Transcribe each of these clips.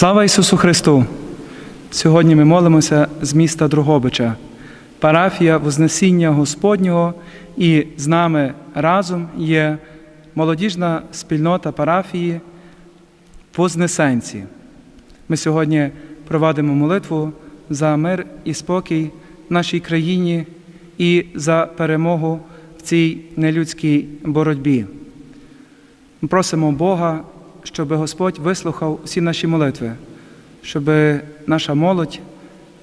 Слава Ісусу Христу! Сьогодні ми молимося з міста Другобича, парафія Вознесіння Господнього, і з нами разом є молодіжна спільнота парафії Вознесенці. Ми сьогодні проводимо молитву за мир і спокій в нашій країні і за перемогу в цій нелюдській боротьбі. Ми просимо Бога, щоб Господь вислухав всі наші молитви, щоб наша молодь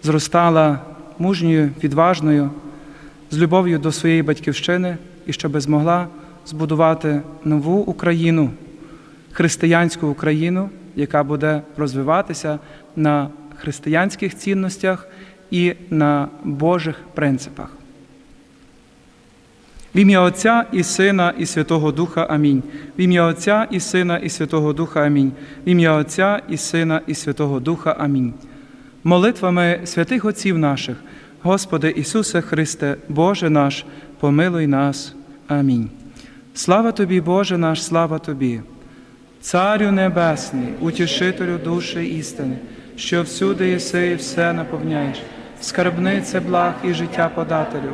зростала мужньою, відважною, з любов'ю до своєї батьківщини і щоб змогла збудувати нову Україну, християнську Україну, яка буде розвиватися на християнських цінностях і на Божих принципах. В ім'я Отця і Сина, і Святого Духа Амінь. В ім'я Отця і Сина, і Святого Духа Амінь. В ім'я Отця і Сина, і Святого Духа Амінь. Молитвами святих Отців наших, Господи Ісусе Христе, Боже наш, помилуй нас. Амінь. Слава Тобі, Боже наш, слава Тобі. Царю Небесний, утішителю душі істини, що всюди єси і все наповняєш, скарбнице благ і життя подателю,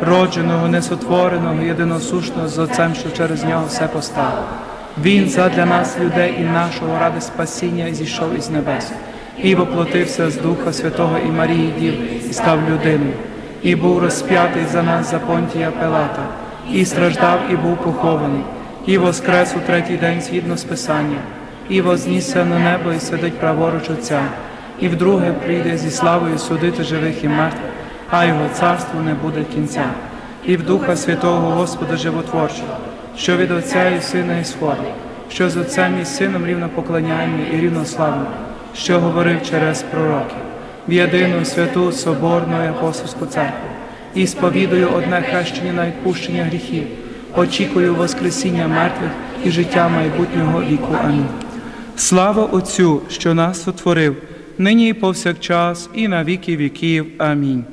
родженого, несотвореного, єдиносушного з Отцем, що через нього все постало. Він задля нас, людей і нашого ради спасіння, зійшов із небес, і воплотився з Духа Святого і Марії Дів, і став людиною, і був розп'ятий за нас за понтія Пилата, і страждав, і був похований, і воскрес у третій день згідно з Писанням, і вознісся на небо, і сидить праворуч Отця, і вдруге прийде зі славою судити живих і мертвих, а його царству не буде кінця, і в Духа Святого Господа Животворчого, що від Отця і Сина ісходить, що з Отцем і Сином рівно поклоняємо і рівно що говорив через пророків, в єдину святу Соборну і апостольську церкву, і сповідую одне хрещення на відпущення гріхів, очікую Воскресіння мертвих і життя майбутнього віку. Амінь. Слава Отцю, що нас сотворив, нині і повсякчас, і на віки віків. Амінь.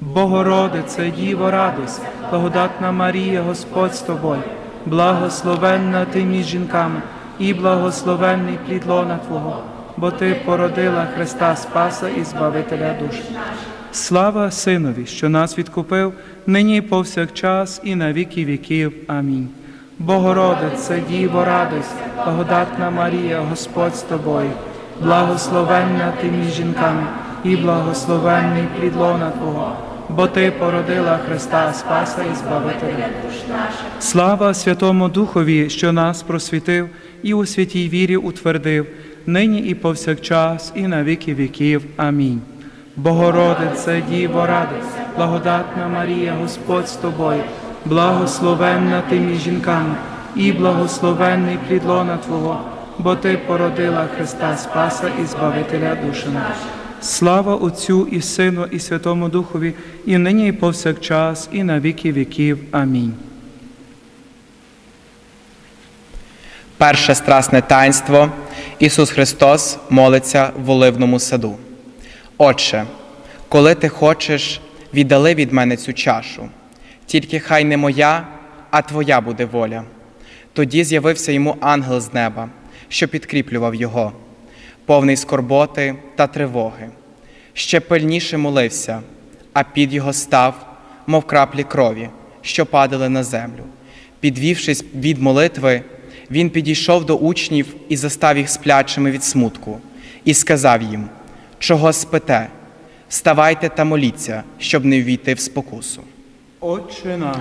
Богородице, Діво, радость, благодатна Марія, Господь з тобою, благословенна ти між жінками, і благословенний плід лона Твого, бо Ти породила Христа Спаса і Збавителя душ. Слава Синові, що нас відкупив, нині повсякчас, і на віки віків. Амінь. Богородице, Діво, радость, благодатна Марія, Господь з тобою, благословенна ти між жінками, і благословенний плід лона Твого, бо Ти породила Христа Спаса і Збавителя. Слава Святому Духові, що нас просвітив і у святій вірі утвердив, нині і повсякчас, і на віки віків. Амінь. Богородице, Діво, радость, благодатна Марія, Господь з тобою, благословенна ти між жінками, і благословенний плід лона Твого, бо Ти породила Христа Спаса і Збавителя душі наших. Слава Отцю і Сину, і Святому Духові, і нині, і повсякчас, і на віки віків. Амінь. Перше страсне таїнство. Ісус Христос молиться в оливному саду. Отче, коли ти хочеш, віддали від мене цю чашу, тільки хай не моя, а Твоя буде воля. Тоді з'явився йому ангел з неба, що підкріплював його, повний скорботи та тривоги. Ще пильніше молився, а під його став, мов краплі крові, що падали на землю. Підвівшись від молитви, він підійшов до учнів і застав їх сплячими від смутку, і сказав їм: Чого спите? Вставайте та моліться, щоб не ввійти в спокусу. Отче наш,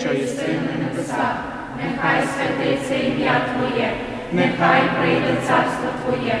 що єси на небесах, Нехай святиться ім'я Твоє, нехай прийде царство Твоє,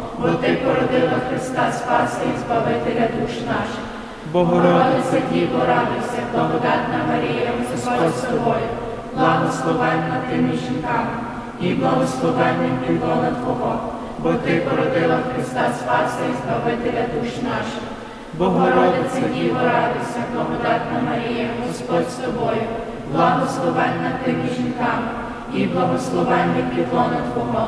бо ти породила Христа Спаса і Збавителя душ наших. Богородице, Діво, радуйся, благодатна Марія, Господь з тобою, благословенна ти між жінками, і благословенний підлона Твого, бо ти породила Христа Спаса і Збавителя душ наших. Богородице, Діво, радуйся, благодатна Марія, Господь з тобою, благословенна ти між жінками, і благословенний підлона Твого,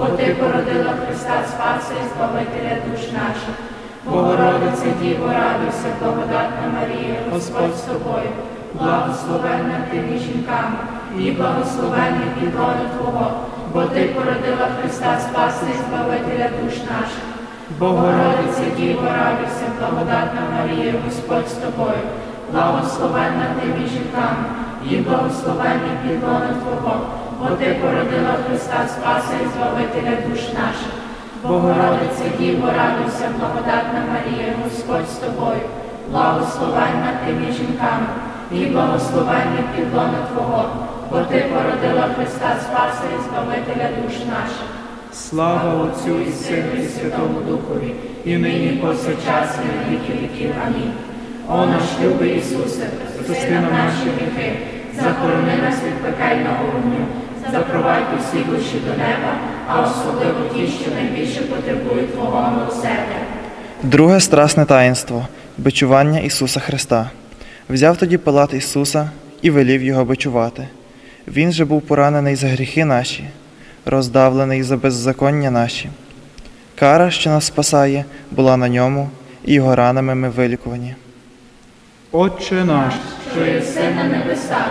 бо ти породила Христа Спаса і Збавителя душ наших. Богородице, Діво, радуйся, благодатна Марія, Господь з тобою, благословенна ти між жінками, і благословенний підлона Твого, бо ти породила Христа Спаса і Збавителя душ наших. Богородице, Діво, радуйся, благодатна Марія, Господь з тобою, благословенна ти між жінками, і благословенний підлона Твого, бо породила Христа Спаса і Збавителя душ наших. Богородице, Діво, радуйся, благодатна Марія, Господь з тобою, благословенна ти між жінками, і благословенний підлона Твого, бо ти породила Христа Спаса і Збавителя душ наших. Слава Отцю і Сину і Святому Духові, і нині повсякчас і на віки віків. Амінь. О наш любий Ісусе, прости нам наші гріхи, захорони нас від пекельного вогню, запровадь усі душі до неба, а особливо ті, що найбільше потребують Твого милосердя. Друге страсне таїнство бичування Ісуса Христа. Взяв тоді Пилат Ісуса і велів його бичувати. Він же був поранений за гріхи наші, роздавлений за беззаконня наші. Кара, що нас спасає, була на ньому, і його ранами ми вилікувані. Отче наш, що єси на небесах,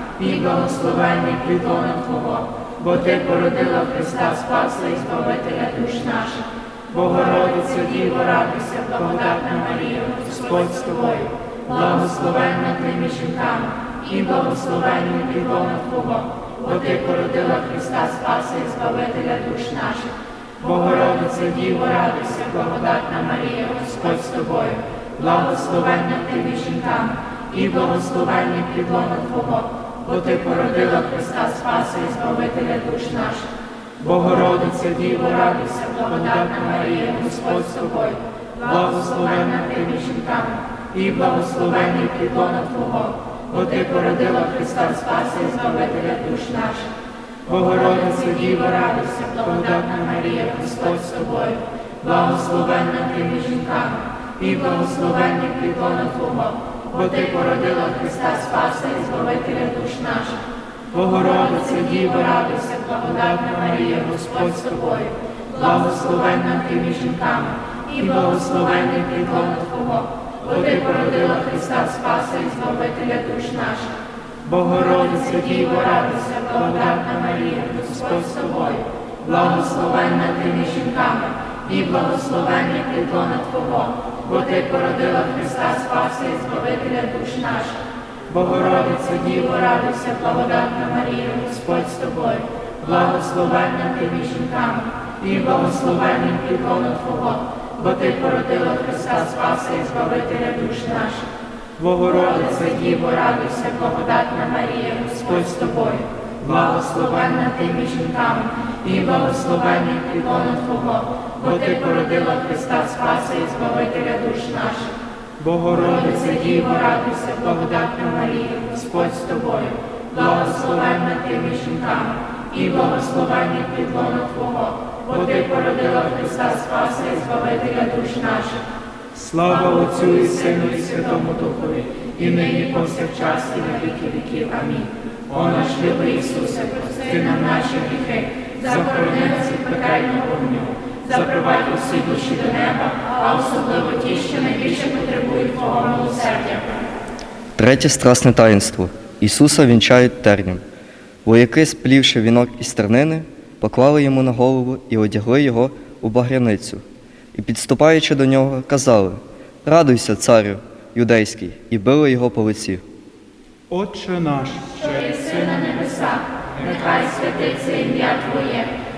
і благословенний підлона Твого, бо ти породила Христа Спаса і Збавителя душ наших. Богородице, Діво, радуйся, благодатна Марія, Господь з тобою, благословенна ти між жінками, і благословенний підлона Твого, бо ти породила Христа Спаса і Збавителя душ наших. Богородице, Діво, радуйся, благодатна Марія, Господь з тобою, благословенна ти між жінками, і благословенний підлона Твого, бо ти породила Христа Спаса і Збавителя душ наших. Богородице, Діво, радуйся, благодатна Марія, Господь з тобою, благословенна ти між жінками, і благословенний підлона Твого, бо ти породила Христа Спаса і Збавителя душ наших. Богородице, Діво, радуйся, благодатна Марія, Господь з тобою, благословенна ти між жінками, і благословенний підлона Твого, бо ти породила Христа Спаса і Збавителя душ наших. Богородице, Діво, радуйся, благодатна Марія, Господь з тобою, благословенна ти між жінками, і благословенний підлона Твого, бо ти породила Христа Спаса і Збавителя душ наших. Богородиця Діво, радуйся, благодатна Марія, Господь з тобою, благословенна ти між жінками, і благословенний підлона Твого, бо ти породила Христа Спаса і Збавителя душ наших. Богородиця Діво, радуйся, благодатна Марія, Господь з тобою, благословенна ти між жінками, і благословенний підлона Твого, бо ти породила Христа Спаса і Збавителя душ наших. Богородиця Діво, радуйся, благодатна Марія, Господь з тобою, благословенна ти між жінками, і благословенний підлона Твого, бо ти породила Христа Спаса і Збавителя душ наших. Богородиця Діво, радуйся, благодатна Марія, Господь з тобою, благословенна ти між жінками, і благословенний підлона Твого, бо ти породила Христа Спаса і Збавителя душ наших. Слава Отцю і Сину і Святому Духові, і нині повсякчас і на віки віків. Амінь. О наш любий Ісусе, прости нам наші гріхи, захорони нас від пекельного вогню, запровадь усі душі до неба, а особливо ті, що найбільше потребують Твого милосердя. Третє страсне таїнство. Ісуса вінчають тернем. Вояки, сплівши вінок із тернини, поклали йому на голову і одягли його у багряницю. І, підступаючи до нього, казали Радуйся, царю юдейський, і били його по лиці. Отче наш, що єси на небесах, нехай святиться ім'я Твоє,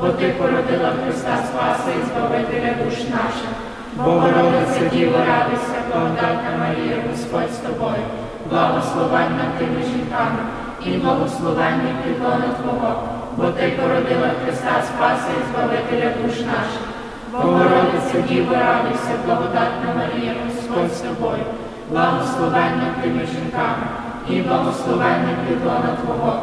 бо ти породила Христа Спаса і Збавителя душ наших. Богородиця Діва, радуйся, благодатна Марія, Господь з тобою, благословенна ти між жінками, і благословенний підлона Твого, бо ти породила Христа Спаса і Збавителя душ наших. Богородиця Діво, радуйся, благодатна Марія, Господь з тобою, благословенна ти між жінками, і благословенний підлона Твого,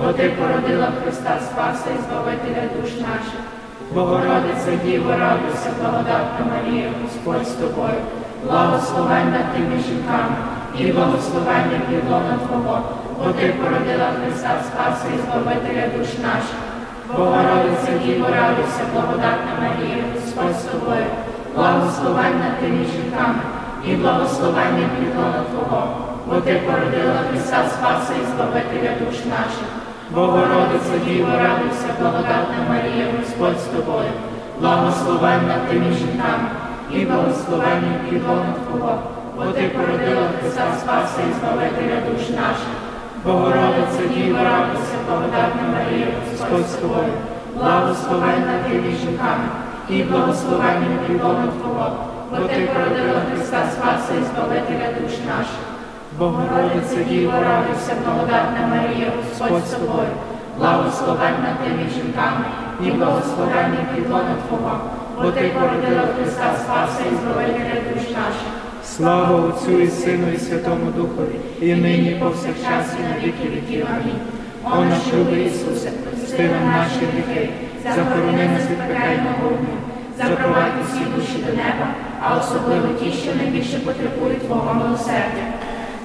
бо ти породила Христа Спаса і Збавителя душ наших. Богородиця Діво, радуйся, благодатна Марія, Господь з тобою, благословенна ти між жінками, і благословенний підлона Твого, бо ти породила Христа Спаса і Збавителя душ наших. Богородиця Діво, радуйся, благодатна Марія, Господь з тобою, благословенна ти між жінками, і благословенний підлона Твого, бо ти породила Христа Спаса і Збавителя душ наших. Богородиця Діво, радуйся, благодатна Марія, Господь з тобою, благословенна ти жінками, і благословенний підлона Твого, бо ти породила Христа Спаса і Збавителя душ наших. Богородиця Діво, радуйся, благодатна Марія, Господь з тобою, благословенна ти жінками, і благословенний підлона Твого, бо ти породила Христа Спаса і Збавителя душ наших. Богородиця Діво, радуйся, благодатна Марія, Господь з тобою, благословенна ти між жінками, і благословенний підлона Твого, бо ти породила Христа Спаса і Збавителя душ наших. слава Отцю і Сину і Святому Духові, і нині повсякчас і на віки віків. Амінь. О наш любий Ісусе, прости нам наші гріхи, захорони нас від пекельного вогню, запровадь усі душі до неба, а особливо ті, що найбільше потребують Твого милосердя.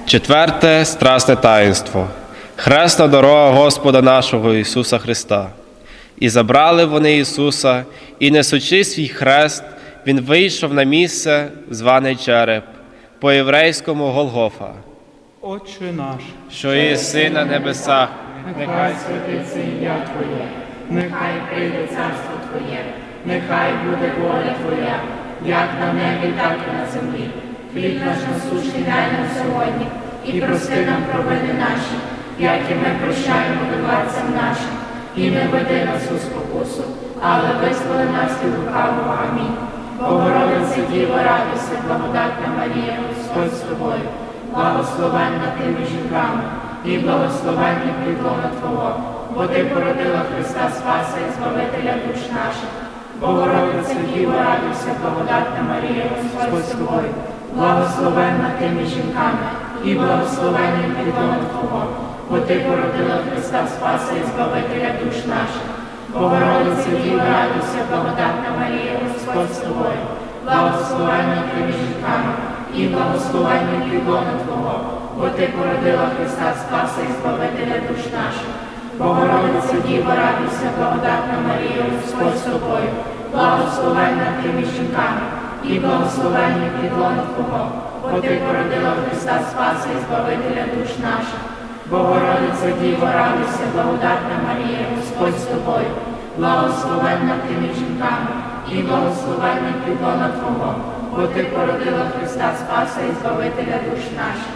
Четверте страсне таїнство. Хресна дорога Господа нашого Ісуса Христа. І забрали вони Ісуса, і несучи свій хрест, Він вийшов на місце, зване Череп, по єврейському Голгофа, Отче наш, що єси на небесах, Нехай святиться ім'я Твоє, нехай прийде царство Твоє, нехай буде воля Твоя, як на небі, так і на землі. Хліб наш насущний дай нам сьогодні, і прости нам провини наші, як і ми прощаємо винуватцям нашим, і не веди нас у спокусу, але визволи нас від лукавого. Амінь. Богородице Діво, радуйся, благодатна Марія, Господь з тобою, благословенна ти між жінками, і благословенний плідлона Твого, бо ти породила Христа Спаса і Збавителя душ наших. Богородице Діво, радуйся, благодатна Марія, Господь з тобою, благословенна ти жінками, і благословенний плідлона Твого, бо ти породила Христа Спаса і Збавителя душ наших. Богородице Діво, радуйся, благодатна Марія, Господь з тобою, благословенна ти жінками, і благословенний плідлона Твого, бо ти породила Христа Спаса і Збавителя душ наших. Богородице Діво, радуйся, благодатна Марія, Господь з тобою, благословенна ти жінками, і благословенний плідлона Твого, бо ти породила Христа Спаса і Збавителя душ наших. Богородице Діво, радуйся, благодатна Марія, Господь з тобою, благословенна ти між жінками, і благословенний плідлона Твого, бо ти породила Христа Спаса і Збавителя душ наших.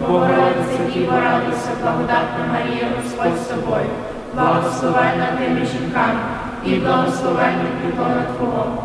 Богородице Діво, радуйся, благодатна Марія, Господь з тобою, благословенна ти між жінками, і благословенний плідлона Твого,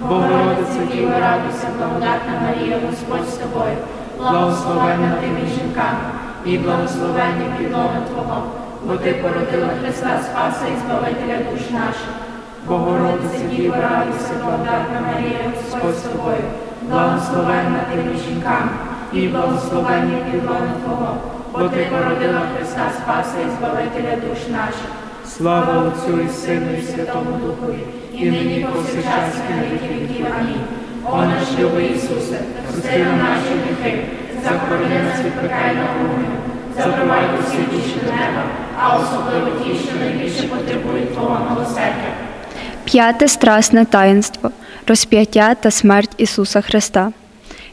Богородице Діво, радуйся, благодатна Марія, Господь з тобою, благословенна ти між жінками, і благословенний плідлона Твого, бо ти породила Христа Спаса і Збавителя душ наших. Богородице Діво, радуйся, благодатна Марія, Господь з тобою, благословенна ти між жінками, і благословенний плідлона Твого, бо ти породила Христа Спаса і Збавителя душ наших. Слава Отцю і Сину і Святому Духові, і нині повсякчас і на віки віків. Амінь. О наш любий Ісусе, прости нам наші гріхи, захорони нас від пекельного вогню, запровадь усі душі неба, а особливо ті, що найбільше потребують Твого милосердя. П'яте страсне таїнство розп'яття та смерть Ісуса Христа.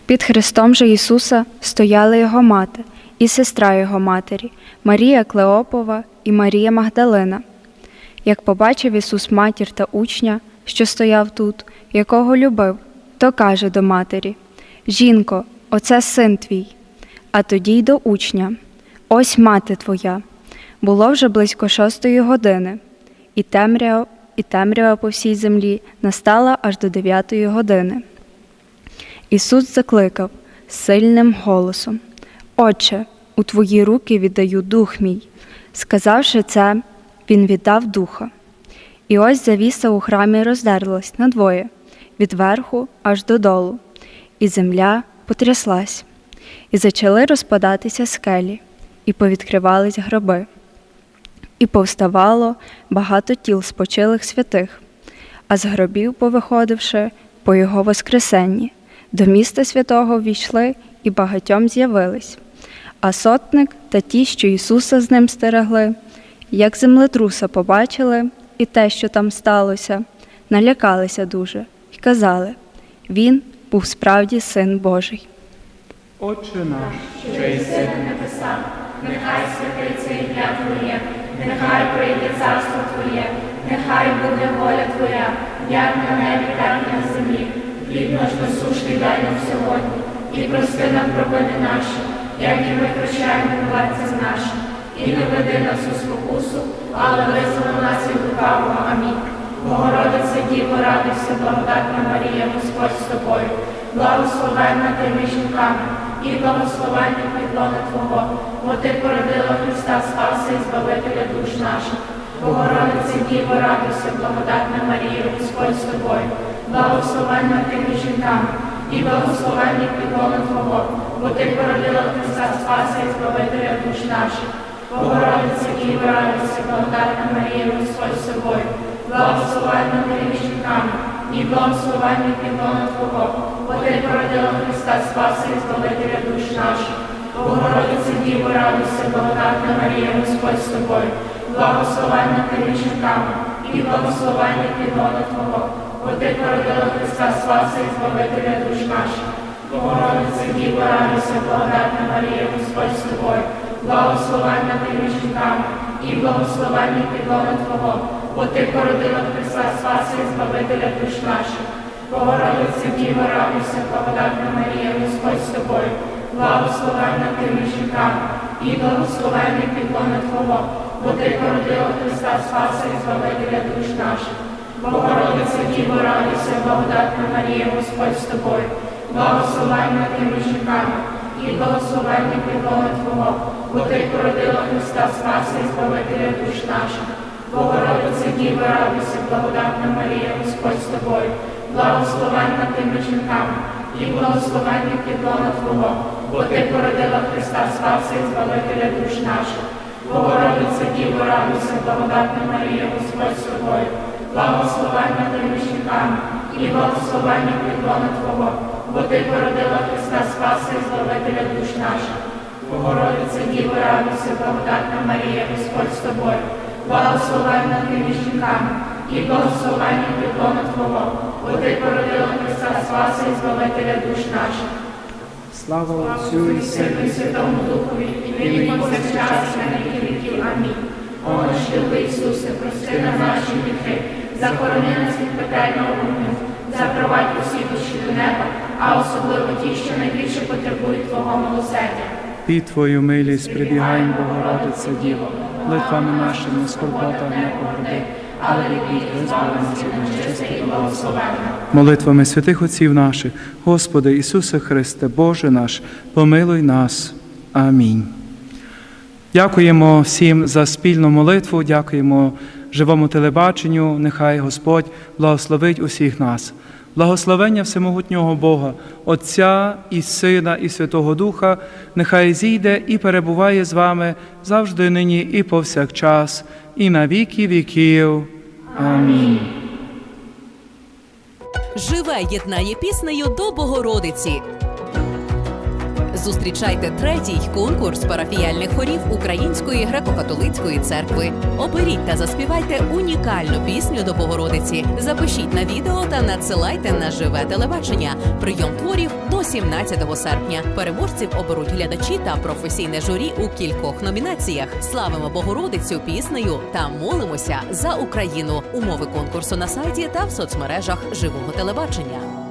Під Христом же Ісуса стояли Його мати і сестра Його матері, Марія Клеопова і Марія Магдалина. Як побачив Ісус матір та учня, що стояв тут, якого любив, то каже до матері: Жінко, оце син твій. А тоді й до учня: Ось мати твоя. Було вже близько шостої години, і темрява, і темрява по всій землі настала аж до дев'ятої години. Ісус закликав сильним голосом: Отче, у твої руки віддаю дух мій. Сказавши це, Він віддав духа. І ось завіса у храмі роздерлась надвоє, від верху аж додолу, і земля потряслась, і почали розпадатися скелі, і повідкривались гроби. І повставало багато тіл спочилих святих, а з гробів, повиходивши по його воскресенні, до міста святого війшли і багатьом з'явились. А сотник та ті, що Ісуса з ним стерегли, як землетруса побачили і те, що там сталося, налякалися дуже і казали Він був справді син Божий. Отче наш, що єси на небесах, нехай святиться ім'я Твоє, нехай прийде царство Твоє, нехай буде воля Твоя, як на небі, так і на землі. Хліб наш насущний дай нам сьогодні, і прости нам провини наші, як і ми прощаємо винуватцям нашим. І не веди нас у спокусу, але визволи нас від лукавого. Амінь. Богородице Діво, радуйся, благодатна Марія, Господь з тобою, благословенна ти між жінками, і благословенний підлона Твого, бо ти породила Христа Спаса і Збавителя душ наших. Богородице Діво, радуйся, благодатна Марія, Господь з тобою, благословенна ти між жінками, і благословенний підлона Твого, бо ти породила Христа Спаса і Збавителя душ наших. Богородице Діво, радуйся, благодатна Марія, Господь з тобою, благословенна ти і благословенний підлона Твого, бо Ти породила Христа Спаси і Збавителя душ наших. Богородице Діво, радуйся, благодатна Марія, Господь з тобою, благословенна ти і благословенний підлона Твого, бо Ти породила Христа Спаси і Збавителя душ наших. Богородице Діво, радуйся, благодатна Марія, Господь з тобою, благословенна ти між жінками, і благословенний підлона Твого, бо Ти породила Христа Спаси і Збавителя душ наших. Богородице Діво, радуйся, благодатна Марія, Господь з тобою, благословенна ти між жінками, і благословенний підлона Твого, бо Ти породила Христа Спаси і Збавителя душ наших. Богородице Діво, радуйся, благодатна Марія, Господь з тобою, благословенна ти між жінками, і благословенний підлона Твого, бо Ти породила Христа Спаси і Збавителя душ наших. Богородице Діво, радуйся, благодатна Марія, Господь з тобою, благословенна ти між жінками, і благословенний підлона Твого, бо Ти породила Христа Спаси і Збавителя душ наших. Богородице Діво, радуйся, благодатна Марія, Господь з тобою, благословенна ти між жінками, і благословенний підлона Твого, бо Ти породила Христа Спаси Збавителя душ наших. Богородице Діво, радуйся, благодатна Марія, Господь з тобою, благословенна ти між жінками, і благословенний підлона Твого, бо Ти породила Христа Спаси Збавителя душ наших. Слава Отцю і Сину і Святому Духові, і нині повсякчас і на віки віків. Амінь. О, наш любий Ісусе, прости нам наші гріхи, захорони нас від пекельного вогню, запровадь усі душі до неба, а особливо ті, що найбільше потребують Твого милосердя. Під Твою милість прибігаємо, Богородице Діво, литвами нашими скорбота не погорди, але визволи нас від і благословенна. Молитвами святих отців наших, Господи Ісусе Христе, Боже наш, помилуй нас. Амінь. Дякуємо всім за спільну молитву, дякуємо живому телебаченню. Нехай Господь благословить усіх нас. Благословення Всемогутнього Бога, Отця і Сина, і Святого Духа, нехай зійде і перебуває з вами завжди нині і повсякчас, і на віки віків. Амінь. Живе єднає піснею до Богородиці. Зустрічайте третій конкурс парафіяльних хорів Української греко-католицької церкви. Оберіть та заспівайте унікальну пісню до Богородиці. Запишіть на відео та надсилайте на живе телебачення. Прийом творів до 17 серпня. Переможців оберуть глядачі та професійне журі у кількох номінаціях. Славимо Богородицю піснею та молимося за Україну. Умови конкурсу на сайті та в соцмережах живого телебачення.